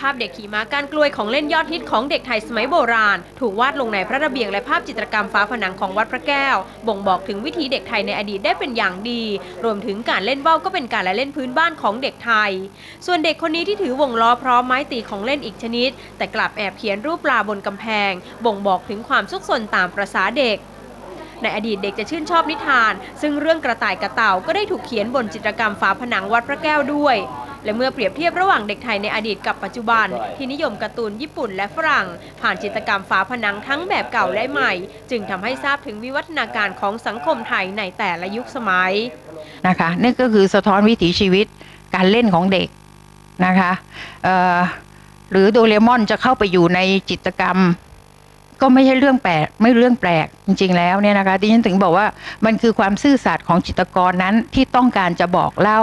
ภาพเด็กขี่ม้าก้านกล้วยของเล่นยอดฮิตของเด็กไทยสมัยโบราณ ถูกวาดลงในพระระเบียงและภาพจิตรกรรมฝาผนังของวัดพระแก้ว บ่งบอกถึงวิถีเด็กไทยในอดีตได้เป็นอย่างดี รวมถึงการเล่นว่าวก็เป็นการละเล่นพื้นบ้านของเด็กไทย ส่วนเด็กคนนี้ที่ถือวงล้อพร้อมไม้ตีของเล่นอีกชนิด แต่กลับแอบเขียนรูปปลาบนกำแพง บ่งบอกถึงความซุกซนตามประษาเด็กในอดีตเด็กจะชื่นชอบนิทาน ซึ่งเรื่องกระต่ายกระเต่าก็ได้ถูกเขียนบนจิตรกรรมฝาผนังวัดพระแก้วด้วย และเมื่อเปรียบเทียบระหว่างเด็กไทยในอดีตกับปัจจุบัน ที่นิยมการ์ตูนญี่ปุ่นและฝรั่ง ผ่านจิตรกรรมฝาผนังทั้งแบบเก่าและใหม่ จึงทำให้ทราบถึงวิวัฒนาการของสังคมไทยในแต่ละยุคสมัยนะคะนี่ก็คือสะท้อนวิถีชีวิตการเล่นของเด็กนะคะเอ่อหรือโดเรมอนจะเข้าไปอยู่ในจิตรกรรม ก็ไม่ใช่เรื่องแปลกไม่เรื่องแปลกจริง ๆ แล้วเนี่ยนะคะดิฉันถึงบอกว่ามันคือความซื่อสัตย์ของจิตรกรนั้นที่ต้องการจะบอกเล่า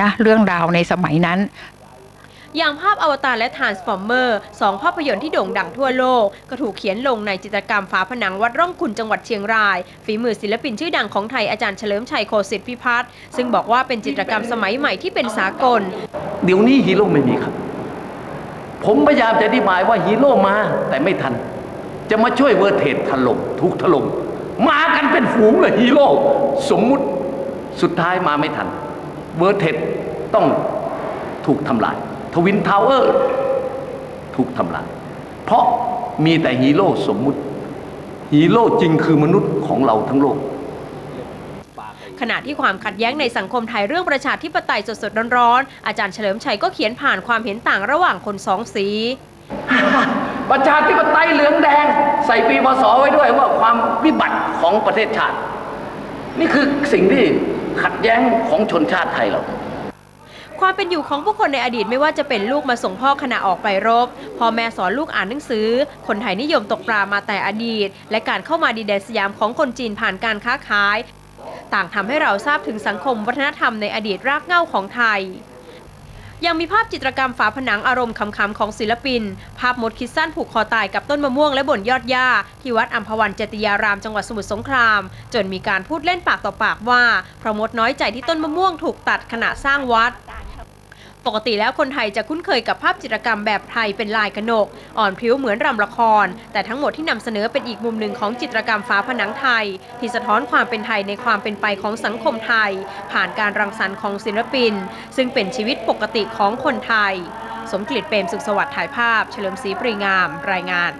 นะเรื่องราวในสมัยนั้น อย่างภาพอวตารและทรานส์ฟอร์เมอร์สองภาพยนตร์ที่โด่งดังทั่วโลก ก็ถูกเขียนลงในจิตรกรรมฝาผนังวัดร่องขุนจังหวัดเชียงราย ฝีมือศิลปินชื่อดังของไทยอาจารย์เฉลิมชัยโคสิทธิพิพัฒน์ซึ่งบอกว่าเป็นจิตรกรรมสมัยใหม่ที่เป็นสากล เดี๋ยวนี้ฮีโร่ไม่มีครับ ผมพยายามจะอธิบายว่าฮีโร่มาแต่ไม่ทัน จะมาช่วยเวอร์เทดถล่มถูกถล่มมากันเป็นฝูงเลยฮีโร่สมมุติสุดท้ายมาไม่ทัน เวอร์เทดต้องถูกทำลาย ทวินทาวเวอร์ถูกทำลาย เพราะมีแต่ฮีโร่สมมุติ ฮีโร่จริงคือมนุษย์ของเราทั้งโลกขณะที่ความขัดแย้งในสังคมไทยเรื่องประชาธิปไตยสดๆร้อนๆอาจารย์เฉลิมชัยก็เขียนผ่านความเห็นต่างระหว่างคนสองสี ประชาธิปไตยเหลืองแดง ใส่ปีพศไว้ด้วยว่าความวิบัติของประเทศชาติ นี่คือสิ่งที่ ขัดแย้งของชนชาติไทยเรา ความเป็นอยู่ของผู้คนในอดีตไม่ว่าจะเป็นลูกมาส่งพ่อขณะออกไปรบพ่อแม่สอนลูกอ่านหนังสือ คนไทยนิยมตกปลามาแต่อดีต และการเข้ามาดีนแดนสยามของคนจีนผ่านการค้าขาย ต่างทำให้เราทราบถึงสังคมวัฒนธรรมในอดีตรากเหง้าของไทย ยังมีภาพจิตรกรรมฝาผนังอารมณ์ขำๆของศิลปิน ภาพมดคิดสั้นผูกคอตายกับต้นมะม่วงและบนยอดหญ้า ที่วัดอัมพวันเจติยารามจังหวัดสมุทรสงคราม จนมีการพูดเล่นปากต่อปากว่าเพราะมดน้อยใจที่ต้นมะม่วงถูกตัดขณะสร้างวัด ปกติแล้วคนไทยจะคุ้นเคยกับภาพจิตรกรรมแบบไทยเป็นลายกระหนก อ่อนพริ้วเหมือนรำละคร แต่ทั้งหมดที่นำเสนอเป็นอีกมุมหนึ่งของจิตรกรรมฝาผนังไทย ที่สะท้อนความเป็นไทยในความเป็นไปของสังคมไทย ผ่านการรังสรรค์ของศิลปิน ซึ่งเป็นชีวิตปกติของคนไทย สมกฤตเปรมสุขสวัสดิ์ถ่ายภาพ เฉลิมศรีปรีงาม รายงาน